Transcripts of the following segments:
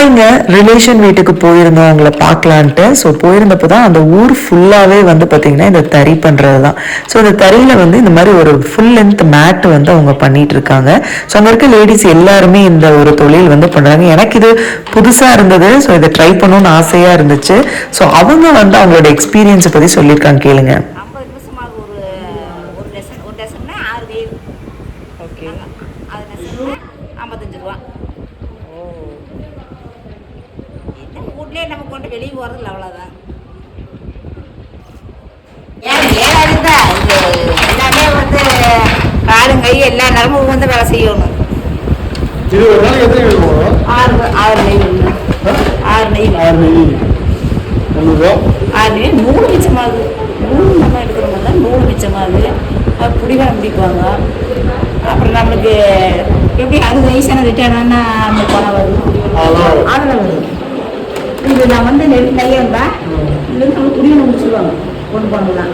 ஹாய்ங்க relation வீட்டுக்கு போயிருந்தோம் அவங்கள பார்க்கலான்ட்டு. ஸோ போயிருந்தப்போ தான் அந்த ஊர் ஃபுல்லாகவே வந்து பார்த்தீங்கன்னா இந்த தறி பண்ணுறது தான் ஸோ இந்த தறியில் வந்து இந்த மாதிரி ஒரு ஃபுல் லென்த் மேட் வந்து அவங்க பண்ணிட்டு இருக்காங்க. ஸோ அங்கே இருக்க லேடிஸ் எல்லாருமே இந்த ஒரு தொழில் வந்து பண்ணுறாங்க எனக்கு இது புதுசாக இருந்தது. ஸோ இதை ட்ரை பண்ணணும்னு ஆசையாக இருந்துச்சு. ஸோ அவங்க வந்து அவங்களோட எக்ஸ்பீரியன்ஸை பற்றி சொல்லியிருக்காங்க கேளுங்க. ஐம்பது நிமிஷமாக ஒரு ஒரு டசன் ஒரு டசன்னா ஆறு வேவு ஓகே அது டசன்னா ஐம்பத்தஞ்சு ரூபா வீட்லேயே நம்ம கொண்டு வெளியே போகிறதில்ல அவ்வளோதான் ஏன் ஏழாது தான் இது எல்லாமே வந்து காலும் கை எல்லா நரம்பும் வந்து வேலை செய்யணும். இது ஒரு நாளைக்கு எத்தனை கிலோ போடும் ஆறு ஆறு நெய் ஒன்று ஆறு நெய் ஆறு நெய் முந்நூறுரூவா ஆறு நெய் நூறு மிச்சமாகுது. நூறு நம்ம எடுக்கிற மாதிரி தான் நூறு மிச்சமாகுது. அப்புறம் புடிவாரம் பிடிப்பாங்க அப்புறம் நம்மளுக்கு எப்படி அறுபது வயசான ரிட்டையர் ஆனால் நம்மளுக்கு பணம் வரும். இது நான் வந்து நெல் நெய்யம் தான் இது வந்து நம்ம குடியை கொண்டு போனதுலாம்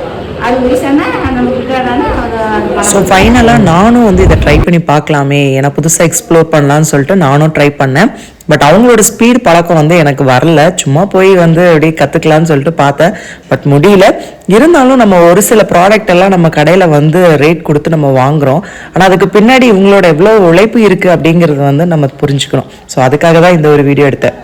ஸோ ஃபைனலாக நானும் வந்து இதை ட்ரை பண்ணி பார்க்கலாமே. ஏன்னா புதுசாக எக்ஸ்ப்ளோர் பண்ணலான்னு சொல்லிட்டு நானும் ட்ரை பண்ணேன். பட் அவங்களோட ஸ்பீட் பழக்கம் வந்து எனக்கு வரல. சும்மா போய் வந்து அப்படியே கற்றுக்கலான்னு சொல்லிட்டு பார்த்தேன். பட் முடியல. இருந்தாலும் நம்ம ஒரு சில ப்ராடக்ட் எல்லாம் நம்ம கடையில் வந்து ரேட் கொடுத்து நம்ம வாங்குறோம். ஆனால் அதுக்கு பின்னாடி இவங்களோட எவ்வளோ உழைப்பு இருக்குது அப்படிங்கிறது வந்து நம்ம புரிஞ்சுக்கணும். ஸோ அதுக்காக தான் இந்த ஒரு வீடியோ எடுத்தேன்.